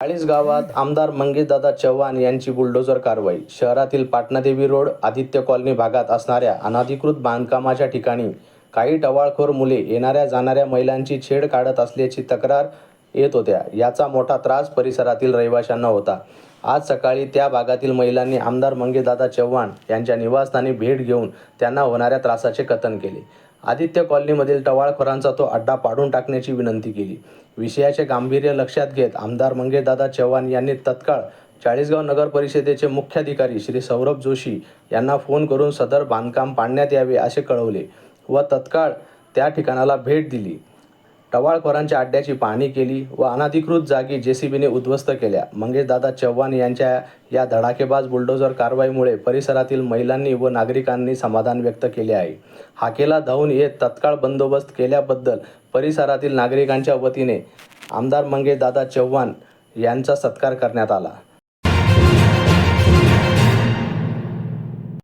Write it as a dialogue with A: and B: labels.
A: चाळीस गावात आमदार मंगेशदादा चव्हाण यांची बुलडोझर कारवाई. शहरातील पाटणादेवी रोड आदित्य कॉलनी भागात असणाऱ्या अनधिकृत बांधकामाच्या ठिकाणी काही टवाळखोर मुले येणाऱ्या जाणाऱ्या महिलांची छेड काढत असल्याची तक्रार येत होत्या. याचा मोठा त्रास परिसरातील रहिवाशांना होता. आज सकाळी त्या भागातील महिलांनी आमदार मंगेदादा चव्हाण यांच्या निवासस्थानी भेट घेऊन त्यांना होणाऱ्या त्रासाचे कथन केले. आदित्य कॉलनीमधील टवाळखोरांचा तो अड्डा पाडून टाकण्याची विनंती केली. विषयाचे गांभीर्य लक्षात घेत आमदार मंगेदादा चव्हाण यांनी तत्काळ चाळीसगाव नगर परिषदेचे मुख्याधिकारी श्री सौरभ जोशी यांना फोन करून सदर बांधकाम पाडण्यात यावे असे कळवले व तत्काळ त्या ठिकाणाला भेट दिली. टवाळखोरांच्या अड्ड्याची पाहणी केली व अनधिकृत जागी जेसीबीने उद्ध्वस्त केल्या. मंगेशदादा चव्हाण यांच्या या धडाकेबाज बुलडोझर कारवाईमुळे परिसरातील महिलांनी व नागरिकांनी समाधान व्यक्त केले आहे. हाकेला धावून येत तत्काळ बंदोबस्त केल्याबद्दल परिसरातील नागरिकांच्या वतीने आमदार मंगेशदादा चव्हाण यांचा सत्कार करण्यात आला.